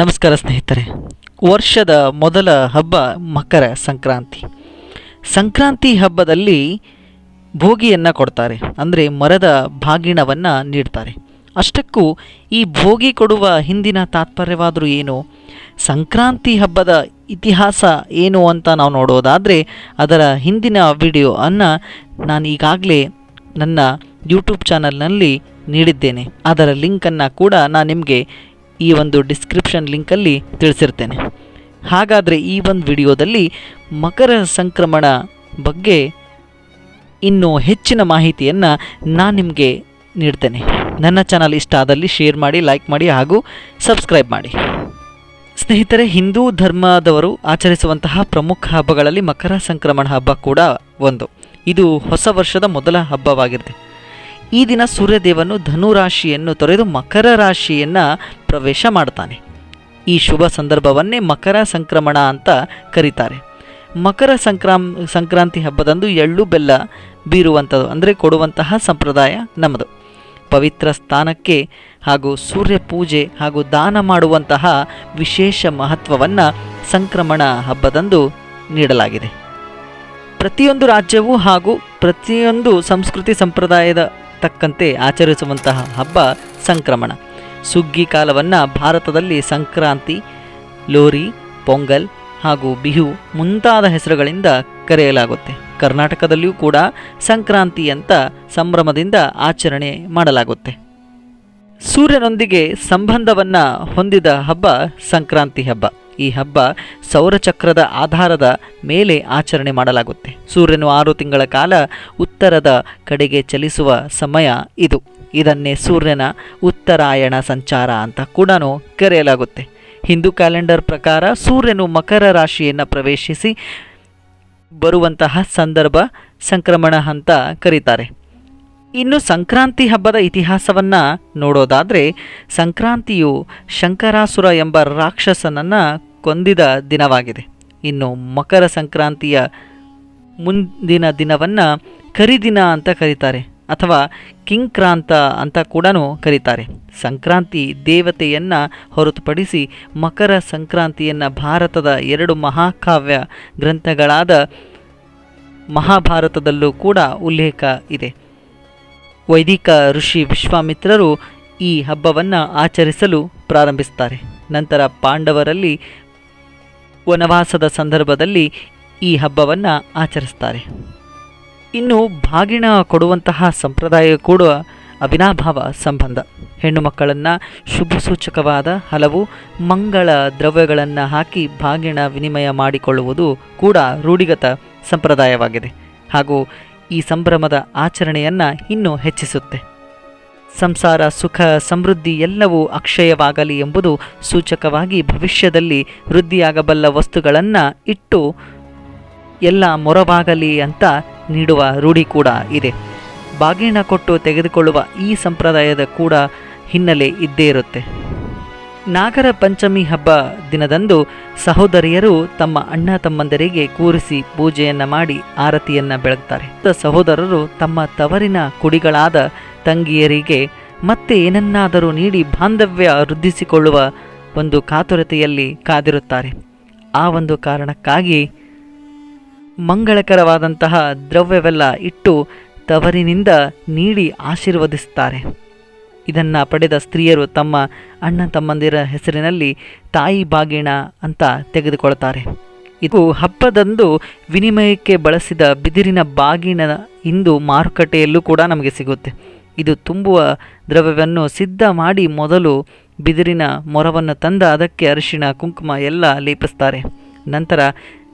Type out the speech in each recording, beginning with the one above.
ನಮಸ್ಕಾರ ಸ್ನೇಹಿತರೆ. ವರ್ಷದ ಮೊದಲ ಹಬ್ಬ ಮಕರ ಸಂಕ್ರಾಂತಿ. ಸಂಕ್ರಾಂತಿ ಹಬ್ಬದಲ್ಲಿ ಭೋಗಿಯನ್ನು ಕೊಡ್ತಾರೆ. ಅಂದರೆ ಮರದ ಬಾಗಿಣವನ್ನು ನೀಡ್ತಾರೆ. ಅಷ್ಟಕ್ಕೂ ಈ ಭೋಗಿ ಕೊಡುವ ಹಿಂದಿನ ತಾತ್ಪರ್ಯವಾದರೂ ಏನು, ಸಂಕ್ರಾಂತಿ ಹಬ್ಬದ ಇತಿಹಾಸ ಏನು ಅಂತ ನಾವು ನೋಡೋದಾದರೆ ಅದರ ಹಿಂದಿನ ವಿಡಿಯೋ ಅನ್ನು ನಾನು ಈಗಾಗಲೇ ನನ್ನ ಯೂಟ್ಯೂಬ್ ಚಾನಲ್ನಲ್ಲಿ ನೀಡಿದ್ದೇನೆ. ಅದರ ಲಿಂಕನ್ನು ಕೂಡ ನಾನು ನಿಮಗೆ ಈ ಒಂದು ಡಿಸ್ಕ್ರಿಪ್ಷನ್ ಲಿಂಕಲ್ಲಿ ತಿಳಿಸಿರ್ತೇನೆ. ಹಾಗಾದರೆ ಈ ಒಂದು ವಿಡಿಯೋದಲ್ಲಿ ಮಕರ ಸಂಕ್ರಮಣ ಬಗ್ಗೆ ಇನ್ನೂ ಹೆಚ್ಚಿನ ಮಾಹಿತಿಯನ್ನು ನಾನು ನಿಮಗೆ ನೀಡ್ತೇನೆ. ನನ್ನ ಚಾನಲ್ ಇಷ್ಟ ಆದಲ್ಲಿ ಶೇರ್ ಮಾಡಿ ಲೈಕ್ ಮಾಡಿ ಹಾಗೂ ಸಬ್ಸ್ಕ್ರೈಬ್ ಮಾಡಿ. ಸ್ನೇಹಿತರೆ, ಹಿಂದೂ ಧರ್ಮದವರು ಆಚರಿಸುವಂತಹ ಪ್ರಮುಖ ಹಬ್ಬಗಳಲ್ಲಿ ಮಕರ ಸಂಕ್ರಮಣ ಹಬ್ಬ ಕೂಡ ಒಂದು. ಇದು ಹೊಸ ವರ್ಷದ ಮೊದಲ ಹಬ್ಬವಾಗಿದೆ ಈ ದಿನ ಸೂರ್ಯದೇವನು ಧನುರಾಶಿಯನ್ನು ತೊರೆದು ಮಕರ ರಾಶಿಯನ್ನು ಪ್ರವೇಶ ಮಾಡ್ತಾನೆ. ಈ ಶುಭ ಸಂದರ್ಭವನ್ನೇ ಮಕರ ಸಂಕ್ರಮಣ ಅಂತ ಕರೀತಾರೆ. ಮಕರ ಸಂಕ್ರಾಮ್ ಸಂಕ್ರಾಂತಿ ಹಬ್ಬದಂದು ಎಳ್ಳು ಬೆಲ್ಲ ಬೀರುವಂಥದ್ದು, ಅಂದರೆ ಕೊಡುವಂತಹ ಸಂಪ್ರದಾಯ ನಮ್ಮದು. ಪವಿತ್ರ ಸ್ಥಾನಕ್ಕೆ ಹಾಗೂ ಸೂರ್ಯ ಪೂಜೆ ಹಾಗೂ ದಾನ ಮಾಡುವಂತಹ ವಿಶೇಷ ಮಹತ್ವವನ್ನು ಸಂಕ್ರಮಣ ಹಬ್ಬದಂದು ನೀಡಲಾಗಿದೆ. ಪ್ರತಿಯೊಂದು ರಾಜ್ಯವು ಹಾಗೂ ಪ್ರತಿಯೊಂದು ಸಂಸ್ಕೃತಿ ಸಂಪ್ರದಾಯದ ತಕ್ಕಂತೆ ಆಚರಿಸುವಂತಹ ಹಬ್ಬ ಸಂಕ್ರಮಣ. ಸುಗ್ಗಿ ಕಾಲವನ್ನು ಭಾರತದಲ್ಲಿ ಸಂಕ್ರಾಂತಿ, ಲೋರಿ, ಪೊಂಗಲ್ ಹಾಗೂ ಬಿಹು ಮುಂತಾದ ಹೆಸರುಗಳಿಂದ ಕರೆಯಲಾಗುತ್ತೆ. ಕರ್ನಾಟಕದಲ್ಲಿಯೂ ಕೂಡ ಸಂಕ್ರಾಂತಿ ಅಂತ ಸಂಭ್ರಮದಿಂದ ಆಚರಣೆ ಮಾಡಲಾಗುತ್ತೆ. ಸೂರ್ಯನೊಂದಿಗೆ ಸಂಬಂಧವನ್ನು ಹೊಂದಿದ ಹಬ್ಬ ಸಂಕ್ರಾಂತಿ ಹಬ್ಬ. ಈ ಹಬ್ಬ ಸೌರಚಕ್ರದ ಆಧಾರದ ಮೇಲೆ ಆಚರಣೆ ಮಾಡಲಾಗುತ್ತೆ. ಸೂರ್ಯನು ಆರು ತಿಂಗಳ ಕಾಲ ಉತ್ತರದ ಕಡೆಗೆ ಚಲಿಸುವ ಸಮಯ ಇದು. ಇದನ್ನೇ ಸೂರ್ಯನ ಉತ್ತರಾಯಣ ಸಂಚಾರ ಅಂತ ಕೂಡ ಕರೆಯಲಾಗುತ್ತೆ. ಹಿಂದೂ ಕ್ಯಾಲೆಂಡರ್ ಪ್ರಕಾರ ಸೂರ್ಯನು ಮಕರ ರಾಶಿಯನ್ನು ಪ್ರವೇಶಿಸಿ ಬರುವಂತಹ ಸಂದರ್ಭ ಸಂಕ್ರಮಣ ಅಂತ ಕರೀತಾರೆ. ಇನ್ನು ಸಂಕ್ರಾಂತಿ ಹಬ್ಬದ ಇತಿಹಾಸವನ್ನು ನೋಡೋದಾದರೆ ಸಂಕ್ರಾಂತಿಯು ಶಂಕರಾಸುರ ಎಂಬ ರಾಕ್ಷಸನನ್ನು ಕೊಂದಿದ ದಿನವಾಗಿದೆ. ಇನ್ನು ಮಕರ ಸಂಕ್ರಾಂತಿಯ ಮುಂದಿನ ದಿನವನ್ನು ಕರಿದಿನ ಅಂತ ಕರೀತಾರೆ, ಅಥವಾ ಕಿಂಕ್ರಾಂತ ಅಂತ ಕೂಡ ಕರೀತಾರೆ. ಸಂಕ್ರಾಂತಿ ದೇವತೆಯನ್ನು ಹೊರತುಪಡಿಸಿ ಮಕರ ಸಂಕ್ರಾಂತಿಯನ್ನು ಭಾರತದ ಎರಡು ಮಹಾಕಾವ್ಯ ಗ್ರಂಥಗಳಾದ ಮಹಾಭಾರತದಲ್ಲೂ ಕೂಡ ಉಲ್ಲೇಖ ಇದೆ. ವೈದಿಕ ಋಷಿ ವಿಶ್ವಾಮಿತ್ರರು ಈ ಹಬ್ಬವನ್ನು ಆಚರಿಸಲು ಪ್ರಾರಂಭಿಸ್ತಾರೆ ನಂತರ ಪಾಂಡವರಲ್ಲಿ ವನವಾಸದ ಸಂದರ್ಭದಲ್ಲಿ ಈ ಹಬ್ಬವನ್ನು ಆಚರಿಸ್ತಾರೆ ಇನ್ನು ಬಾಗಿಣ ಕೊಡುವಂತಹ ಸಂಪ್ರದಾಯ ಕೂಡ ಅವಿನಾಭಾವ ಸಂಬಂಧ. ಹೆಣ್ಣು ಮಕ್ಕಳನ್ನು ಶುಭ ಸೂಚಕವಾದ ಹಲವು ಮಂಗಳ ದ್ರವ್ಯಗಳನ್ನು ಹಾಕಿ ಬಾಗಿಣ ವಿನಿಮಯ ಮಾಡಿಕೊಳ್ಳುವುದು ಕೂಡ ರೂಢಿಗತ ಸಂಪ್ರದಾಯವಾಗಿದೆ. ಹಾಗೂ ಈ ಸಂಭ್ರಮದ ಆಚರಣೆಯನ್ನು ಇನ್ನೂ ಹೆಚ್ಚಿಸುತ್ತೆ. ಸಂಸಾರ, ಸುಖ, ಸಮೃದ್ಧಿ ಎಲ್ಲವೂ ಅಕ್ಷಯವಾಗಲಿ ಎಂಬುದು ಸೂಚಕವಾಗಿ ಭವಿಷ್ಯದಲ್ಲಿ ವೃದ್ಧಿಯಾಗಬಲ್ಲ ವಸ್ತುಗಳನ್ನು ಇಟ್ಟು ಎಲ್ಲ ಮೊರವಾಗಲಿ ಅಂತ ನೀಡುವ ರೂಢಿ ಕೂಡ ಇದೆ. ಬಾಗಿಣ ಕೊಟ್ಟು ತೆಗೆದುಕೊಳ್ಳುವ ಈ ಸಂಪ್ರದಾಯದ ಕೂಡ ಹಿನ್ನೆಲೆ ಇದ್ದೇ ಇರುತ್ತೆ. ನಾಗರ ಪಂಚಮಿ ಹಬ್ಬ ದಿನದಂದು ಸಹೋದರಿಯರು ತಮ್ಮ ಅಣ್ಣ ತಮ್ಮಂದರಿಗೆ ಕೂರಿಸಿ ಪೂಜೆಯನ್ನು ಮಾಡಿ ಆರತಿಯನ್ನು ಬೆಳಗ್ತಾರೆ. ಸಹೋದರರು ತಮ್ಮ ತವರಿನ ಕುಡಿಗಳಾದ ತಂಗಿಯರಿಗೆ ಮತ್ತೆ ಏನನ್ನಾದರೂ ನೀಡಿ ಬಾಂಧವ್ಯ ವೃದ್ಧಿಸಿಕೊಳ್ಳುವ ಒಂದು ಕಾತುರತೆಯಲ್ಲಿ ಕಾದಿರುತ್ತಾರೆ. ಆ ಒಂದು ಕಾರಣಕ್ಕಾಗಿ ಮಂಗಳಕರವಾದಂತಹ ದ್ರವ್ಯವೆಲ್ಲ ಇಟ್ಟು ತವರಿನಿಂದ ನೀಡಿ ಆಶೀರ್ವದಿಸುತ್ತಾರೆ ಇದನ್ನು ಪಡೆದ ಸ್ತ್ರೀಯರು ತಮ್ಮ ಅಣ್ಣ ತಮ್ಮಂದಿರ ಹೆಸರಿನಲ್ಲಿ ತಾಯಿ ಬಾಗಿಣ ಅಂತ ತೆಗೆದುಕೊಳ್ತಾರೆ. ಇದು ಹಬ್ಬದಂದು ವಿನಿಮಯಕ್ಕೆ ಬಳಸಿದ ಬಿದಿರಿನ ಬಾಗಿಣ ಇಂದು ಮಾರುಕಟ್ಟೆಯಲ್ಲೂ ಕೂಡ ನಮಗೆ ಸಿಗುತ್ತೆ. ಇದು ತುಂಬುವ ದ್ರವ್ಯವನ್ನು ಸಿದ್ಧ ಮಾಡಿ ಮೊದಲು ಬಿದಿರಿನ ಮೊರವನ್ನು ತಂದ ಅದಕ್ಕೆ ಅರಿಶಿಣ, ಕುಂಕುಮ ಎಲ್ಲ ಲೇಪಿಸ್ತಾರೆ. ನಂತರ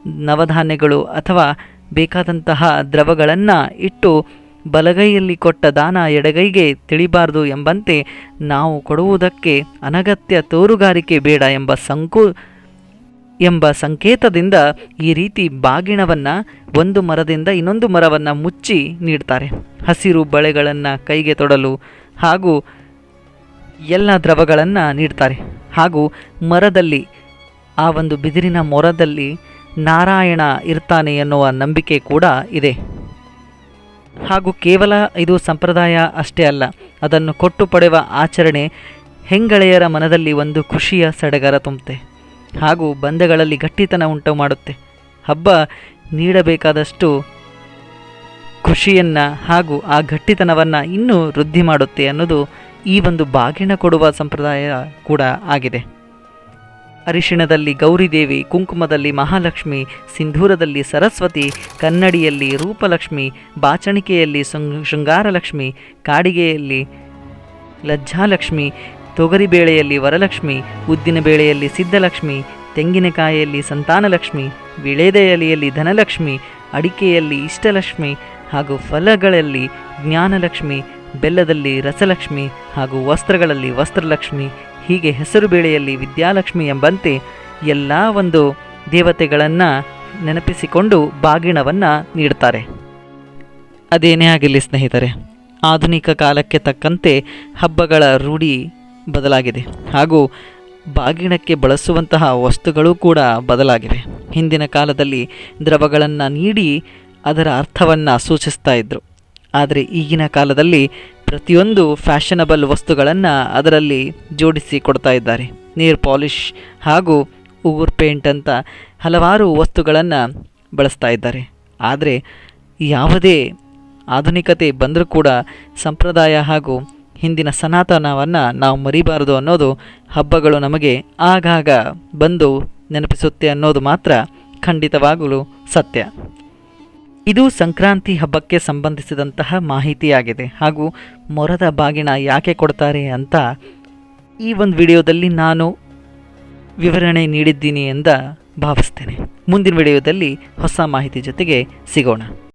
ನವಧಾನ್ಯಗಳು ಅಥವಾ ಬೇಕಾದಂತಹ ದ್ರವಗಳನ್ನು ಇಟ್ಟು ಬಲಗೈಯಲ್ಲಿ ಕೊಟ್ಟ ದಾನ ಎಡಗೈಗೆ ತಿಳಿಬಾರದು ಎಂಬಂತೆ ನಾವು ಕೊಡುವುದಕ್ಕೆ ಅನಗತ್ಯ ತೋರುಗಾರಿಕೆ ಬೇಡ ಎಂಬ ಸಂಕು, ಎಂಬ ಸಂಕೇತದಿಂದ ಈ ರೀತಿ ಬಾಗಿಣವನ್ನು ಒಂದು ಮರದಿಂದ ಇನ್ನೊಂದು ಮರವನ್ನು ಮುಚ್ಚಿ ನೀಡ್ತಾರೆ. ಹಸಿರು ಬಳೆಗಳನ್ನು ಕೈಗೆ ತೊಡಲು ಹಾಗೂ ಎಲ್ಲ ದ್ರವಗಳನ್ನು ನೀಡ್ತಾರೆ. ಹಾಗೂ ಮರದಲ್ಲಿ, ಆ ಒಂದು ಬಿದಿರಿನ ಮೊರದಲ್ಲಿ ನಾರಾಯಣ ಇರ್ತಾನೆ ಎನ್ನುವ ನಂಬಿಕೆ ಕೂಡ ಇದೆ. ಹಾಗೂ ಕೇವಲ ಇದು ಸಂಪ್ರದಾಯ ಅಷ್ಟೇ ಅಲ್ಲ, ಅದನ್ನು ಕೊಟ್ಟು ಪಡೆಯುವ ಆಚರಣೆ ಹೆಂಗಳೆಯರ ಮನದಲ್ಲಿ ಒಂದು ಖುಷಿಯ ಸಡಗರ ತುಂಬುತ್ತೆ ಹಾಗೂ ಬಂಧಗಳಲ್ಲಿ ಗಟ್ಟಿತನ ಉಂಟು ಮಾಡುತ್ತೆ. ಹಬ್ಬ ನೀಡಬೇಕಾದಷ್ಟು ಖುಷಿಯನ್ನು ಹಾಗೂ ಆ ಗಟ್ಟಿತನವನ್ನು ಇನ್ನೂ ವೃದ್ಧಿ ಮಾಡುತ್ತೆ ಅನ್ನೋದು ಈ ಒಂದು ಬಾಗಿನ ಕೊಡುವ ಸಂಪ್ರದಾಯ ಕೂಡ ಆಗಿದೆ. ಅರಿಶಿಣದಲ್ಲಿ ಗೌರಿದೇವಿ, ಕುಂಕುಮದಲ್ಲಿ ಮಹಾಲಕ್ಷ್ಮಿ, ಸಿಂಧೂರದಲ್ಲಿ ಸರಸ್ವತಿ, ಕನ್ನಡಿಯಲ್ಲಿ ರೂಪಲಕ್ಷ್ಮಿ, ಬಾಚಣಿಕೆಯಲ್ಲಿ ಶೃಂಗ್- ಶೃಂಗಾರಲಕ್ಷ್ಮಿ, ಕಾಡಿಗೆಯಲ್ಲಿ ಲಜ್ಜಾಲಕ್ಷ್ಮಿ, ತೊಗರಿಬೇಳೆಯಲ್ಲಿ ವರಲಕ್ಷ್ಮಿ, ಉದ್ದಿನಬೇಳೆಯಲ್ಲಿ ಸಿದ್ಧಲಕ್ಷ್ಮಿ, ತೆಂಗಿನಕಾಯಿಯಲ್ಲಿ ಸಂತಾನಲಕ್ಷ್ಮಿ ವಿಳೆದೆ ಎಲೆಯಲ್ಲಿ ಧನಲಕ್ಷ್ಮಿ, ಅಡಿಕೆಯಲ್ಲಿ ಇಷ್ಟಲಕ್ಷ್ಮಿ ಹಾಗೂ ಫಲಗಳಲ್ಲಿ ಜ್ಞಾನಲಕ್ಷ್ಮಿ, ಬೆಲ್ಲದಲ್ಲಿ ರಸಲಕ್ಷ್ಮಿ ಹಾಗೂ ವಸ್ತ್ರಗಳಲ್ಲಿ ವಸ್ತ್ರಲಕ್ಷ್ಮಿ ಹೀಗೆ ಹೆಸರುಬೇಳೆಯಲ್ಲಿ ವಿದ್ಯಾಲಕ್ಷ್ಮಿ ಎಂಬಂತೆ ಎಲ್ಲ ಒಂದು ದೇವತೆಗಳನ್ನು ನೆನಪಿಸಿಕೊಂಡು ಬಾಗಿಣವನ್ನು ನೀಡ್ತಾರೆ ಅದೇನೇ ಆಗಿರಲಿ ಸ್ನೇಹಿತರೆ, ಆಧುನಿಕ ಕಾಲಕ್ಕೆ ತಕ್ಕಂತೆ ಹಬ್ಬಗಳ ರೂಢಿ ಬದಲಾಗಿದೆ ಹಾಗೂ ಬಾಗಿಣಕ್ಕೆ ಬಳಸುವಂತಹ ವಸ್ತುಗಳು ಕೂಡ ಬದಲಾಗಿವೆ. ಹಿಂದಿನ ಕಾಲದಲ್ಲಿ ದ್ರವಗಳನ್ನು ನೀಡಿ ಅದರ ಅರ್ಥವನ್ನು ಸೂಚಿಸ್ತಾ ಇದ್ದರು ಆದರೆ ಈಗಿನ ಕಾಲದಲ್ಲಿ ಪ್ರತಿಯೊಂದು ಫ್ಯಾಷನಬಲ್ ವಸ್ತುಗಳನ್ನು ಅದರಲ್ಲಿ ಜೋಡಿಸಿ ಕೊಡ್ತಾ ಇದ್ದಾರೆ. ನೀರ್ ಪಾಲಿಷ್ ಹಾಗೂ ಉಗುರ್ ಪೇಂಟ್ ಅಂತ ಹಲವಾರು ವಸ್ತುಗಳನ್ನು ಬಳಸ್ತಾ ಇದ್ದಾರೆ. ಆದರೆ ಯಾವುದೇ ಆಧುನಿಕತೆ ಬಂದರೂ ಕೂಡ ಸಂಪ್ರದಾಯ ಹಾಗೂ ಹಿಂದಿನ ಸನಾತನವನ್ನು ನಾವು ಮರಿಬಾರದು ಅನ್ನೋದು ಹಬ್ಬಗಳು ನಮಗೆ ಆಗಾಗ ಬಂದು ನೆನಪಿಸುತ್ತೆ ಅನ್ನೋದು ಮಾತ್ರ ಖಂಡಿತವಾಗಲೂ ಸತ್ಯ. ಇದು ಸಂಕ್ರಾಂತಿ ಹಬ್ಬಕ್ಕೆ ಸಂಬಂಧಿಸಿದಂತಹ ಮಾಹಿತಿಯಾಗಿದೆ ಹಾಗೂ ಮೊರದ ಬಾಗಿನ ಯಾಕೆ ಕೊಡ್ತಾರೆ ಅಂತ ಈ ಒಂದು ವಿಡಿಯೋದಲ್ಲಿ ನಾನು ವಿವರಣೆ ನೀಡಿದ್ದೀನಿ ಎಂದ ಭಾವಿಸ್ತೇನೆ. ಮುಂದಿನ ವಿಡಿಯೋದಲ್ಲಿ ಹೊಸ ಮಾಹಿತಿ ಜೊತೆಗೆ ಸಿಗೋಣ.